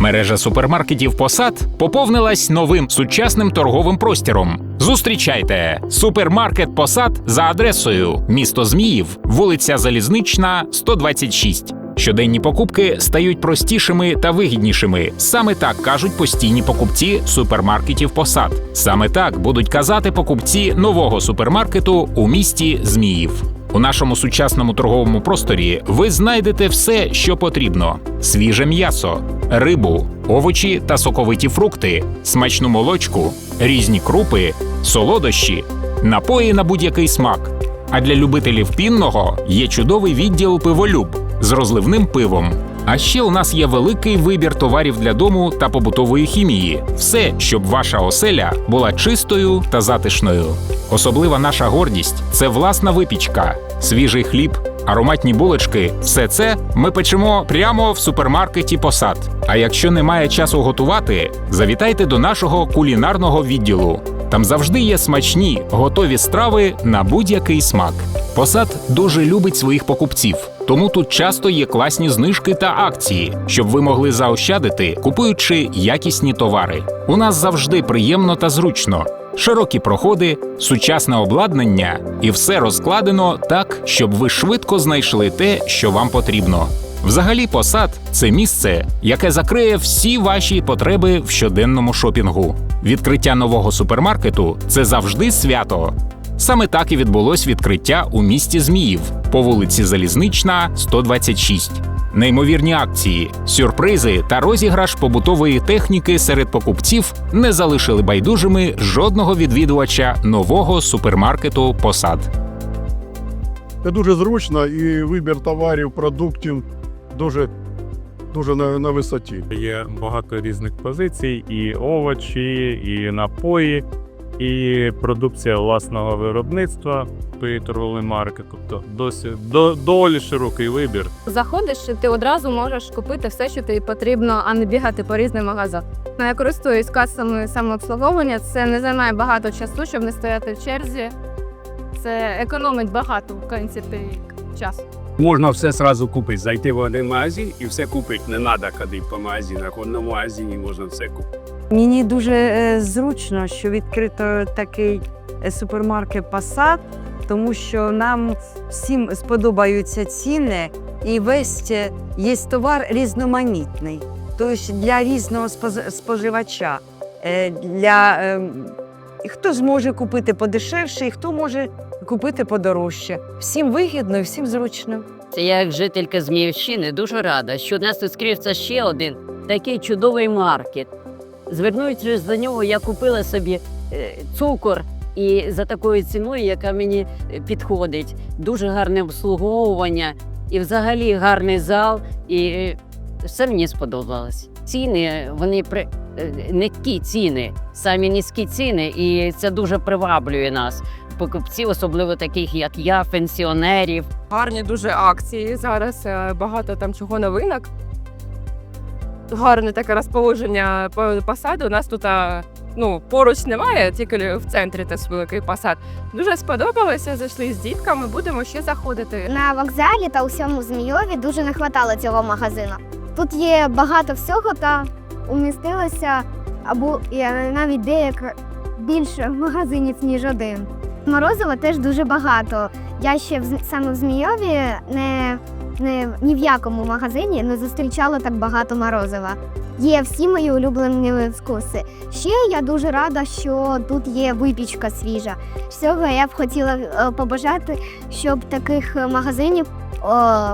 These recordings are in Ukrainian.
Мережа супермаркетів Посад поповнилась новим сучасним торговим простіром. Зустрічайте супермаркет Посад за адресою місто Зміїв, вулиця Залізнична, 126. Щоденні покупки стають простішими та вигіднішими. Саме так кажуть постійні покупці супермаркетів Посад. Саме так будуть казати покупці нового супермаркету у місті Зміїв. У нашому сучасному торговому просторі ви знайдете все, що потрібно: свіже м'ясо, рибу, овочі та соковиті фрукти, смачну молочку, різні крупи, солодощі, напої на будь-який смак. А для любителів пінного є чудовий відділ пиволюб з розливним пивом. А ще у нас є великий вибір товарів для дому та побутової хімії. Все, щоб ваша оселя була чистою та затишною. Особлива наша гордість це власна випічка, свіжий хліб, ароматні булочки. Все це ми печемо прямо в супермаркеті Посад. А якщо немає часу готувати, завітайте до нашого кулінарного відділу. Там завжди є смачні, готові страви на будь-який смак. Посад дуже любить своїх покупців, тому тут часто є класні знижки та акції, щоб ви могли заощадити, купуючи якісні товари. У нас завжди приємно та зручно. Широкі проходи, сучасне обладнання і все розкладено так, щоб ви швидко знайшли те, що вам потрібно. Взагалі, посад це місце, яке закриє всі ваші потреби в щоденному шопінгу. Відкриття нового супермаркету це завжди свято. Саме так і відбулось відкриття у місті Зміїв по вулиці Залізнична, 126. Неймовірні акції, сюрпризи та розіграш побутової техніки серед покупців не залишили байдужими жодного відвідувача нового супермаркету Посад. Це дуже зручно і вибір товарів, продуктів дуже, дуже на, на висоті. Є багато різних позицій: і овочі, і напої, і продукція власного виробництва при торговій марки. Тобто досить до, доволі широкий вибір. Заходиш, і ти одразу можеш купити все, що тобі потрібно, а не бігати по різним магазинам. Ну, я користуюсь касами самообслуговування. Це не займає багато часу, щоб не стояти в черзі. Це економить багато в принципі часу. Можна все сразу купити, зайти в один магазин і все купити. Не треба ходити по магазинах. В одному магазині можна все купити. Мені дуже е, зручно, що відкрито такий е, супермаркет Passat, тому що нам всім сподобаються ціни, і весь е, є товар різноманітний. Тобто для різного споживача, для е, хто зможе купити подешевше, і хто може купити подорожче. Всім вигідно і всім зручно. Це я, як жителька Зміївщини, дуже рада, що у нас відкрився ще один такий чудовий маркет. Звернуючись до нього, я купила собі е, цукор і за такою ціною, яка мені е, підходить. Дуже гарне обслуговування і взагалі гарний зал. І е, все мені сподобалось. Ціни вони при низькі ціни, самі низькі ціни, і це дуже приваблює нас. Покупців, особливо таких, як я, пенсіонерів. гарні дуже акції. Зараз е, багато там чого новинок. Гарне таке розположення по посаду. У нас тут ну, поруч немає, тільки в центрі теж великий посад. Дуже сподобалося, зайшли з дітками, будемо ще заходити. На вокзалі та у всьому Змійові дуже не хватало цього магазину. Тут є багато всього та умістилося або навіть деяко більше магазинів, ніж один. Морозива теж дуже багато. Я ще в, саме в Змійові не, не ні в якому магазині не зустрічала так багато морозива. Є всі мої улюблені вкуси. Ще я дуже рада, що тут є випічка свіжа. Всього я б хотіла е, побажати, щоб таких магазинів о,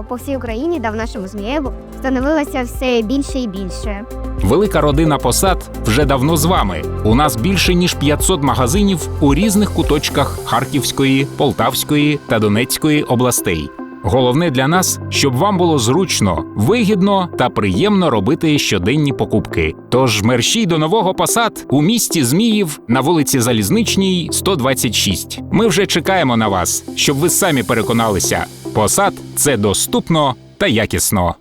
по всій Україні та в нашому Змієву становилося все більше і більше. Велика родина посад вже давно з вами. У нас більше ніж 500 магазинів у різних куточках Харківської, Полтавської та Донецької областей. Головне для нас, щоб вам було зручно, вигідно та приємно робити щоденні покупки. Тож мерщій до нового посад у місті Зміїв на вулиці Залізничній, 126. Ми вже чекаємо на вас, щоб ви самі переконалися. Посад це доступно та якісно.